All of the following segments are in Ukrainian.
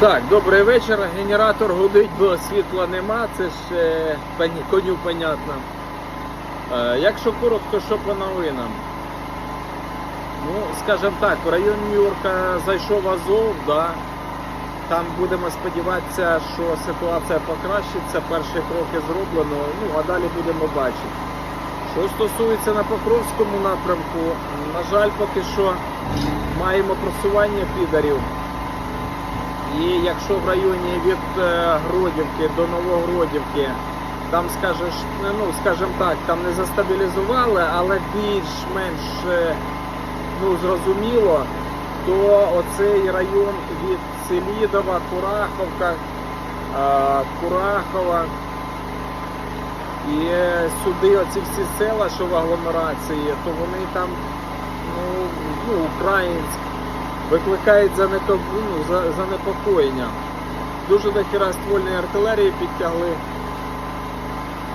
Так, добрий вечір. Генератор гудить, бо світла нема, це ж е, коню понятно. Е, якщо коротко, що по новинам? Ну, скажімо так, в район Нью-Йорка зайшов Азов, да. там будемо сподіватися, що ситуація покращиться, перші кроки зроблено, ну а далі будемо бачити. Що стосується на Покровському напрямку, на жаль, поки що маємо просування підарів. І якщо в районі від е, Гродівки до Новогродівки, там скажеш, ну скажімо так, там не застабілізували, але більш-менш е, ну, зрозуміло, то оцей район від Селідова, Кураховка, е, Курахова і е, сюди оці всі села, що в агломерації, то вони там ну, ну, українські викликають занепо- ну, занепокоєння. Дуже до хіра ствольної артилерії підтягли.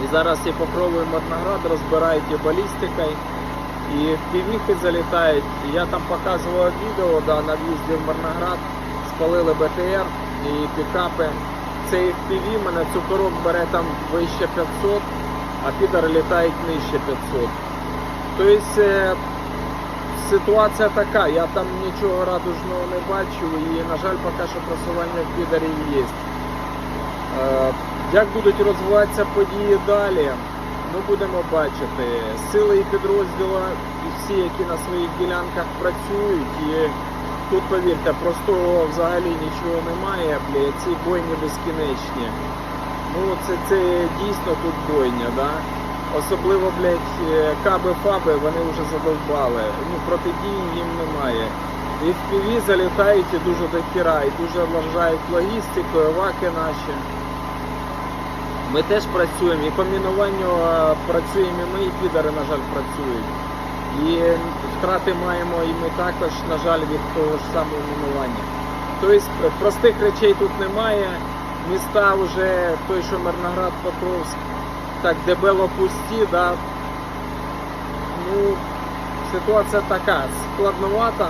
І зараз і Покровий Мирноград розбирають і балістикою, і в півіхи залітають. Я там показував відео да, на в'їзді в Мирноград, спалили БТР і пікапи. Цей FPV мене цукорок бере там вище 500, а підари літають нижче 500. Тобто е, ситуація така, я там нічого радужного не бачу і, на жаль, поки що просування підарів є. Е, Як будуть розвиватися події далі, ми будемо бачити. Сили і підрозділи, і всі, які на своїх ділянках працюють, і тут, повірте, простого взагалі нічого немає, бля, ці бойні безкінечні. Ну, це, це дійсно тут бойня, да? Особливо, блядь, е, каби-фаби вони вже задовбали. Ну, протидії їм немає. І в ПІВі залітають і дуже до хіра, і дуже вважають логістикою, ваки наші. Ми теж працюємо, і по мінуванню е, працюємо і ми, і підари, на жаль, працюють. І втрати маємо і ми також, на жаль, від того ж самого мінування. Тобто простих речей тут немає. Міста вже той, що Мирноград, Покровськ, так дебело пусті, да. Ну, ситуація така, складновата.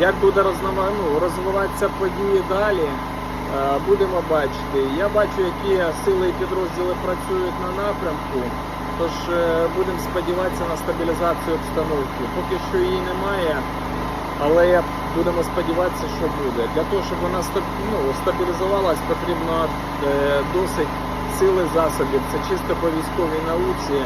Як буде ну, розвиватися події далі, е, будемо бачити. Я бачу, які сили і підрозділи працюють на напрямку. Тож е, будемо сподіватися на стабілізацію обстановки. Поки що її немає, але будемо сподіватися, що буде. Для того, щоб вона ну, стабілізувалась, потрібно е, досить сили засобів. Це чисто по військовій науці.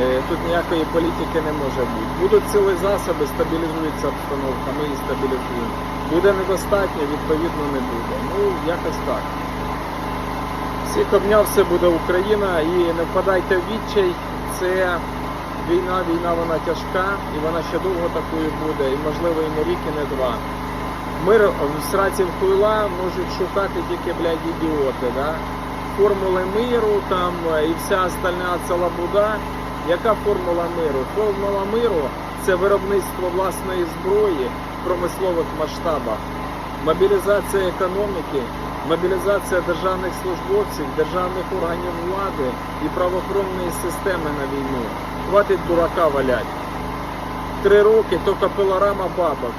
Е, Тут ніякої політики не може бути. Будуть сили засоби, стабілізується обстановка, ми її стабілізуємо. Буде недостатньо, відповідно не буде. Ну, якось так. Всіх обняв, все буде Україна і не впадайте в відчай. Це війна, війна вона тяжка і вона ще довго такою буде, і можливо і не рік, і не два. Мир в сраці в хуйла можуть шукати тільки, блядь, ідіоти, да? Формули миру там е, і вся остальна целабуда. Яка формула миру? Формула миру це виробництво власної зброї в промислових масштабах, мобілізація економіки, мобілізація державних службовців, державних органів влади і правоохоронної системи на війну. Хватить дурака валять. Три роки тільки пилорама бабок.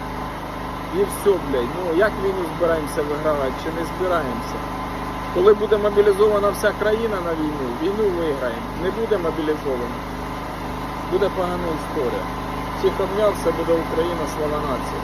І все, блядь. Ну як війну збираємося вигравати чи не збираємося? Коли буде мобілізована вся країна на війну, війну виграємо. Не буде мобілізована. Буде погана історія. Всіх обняв, все буде Україна, слава нації.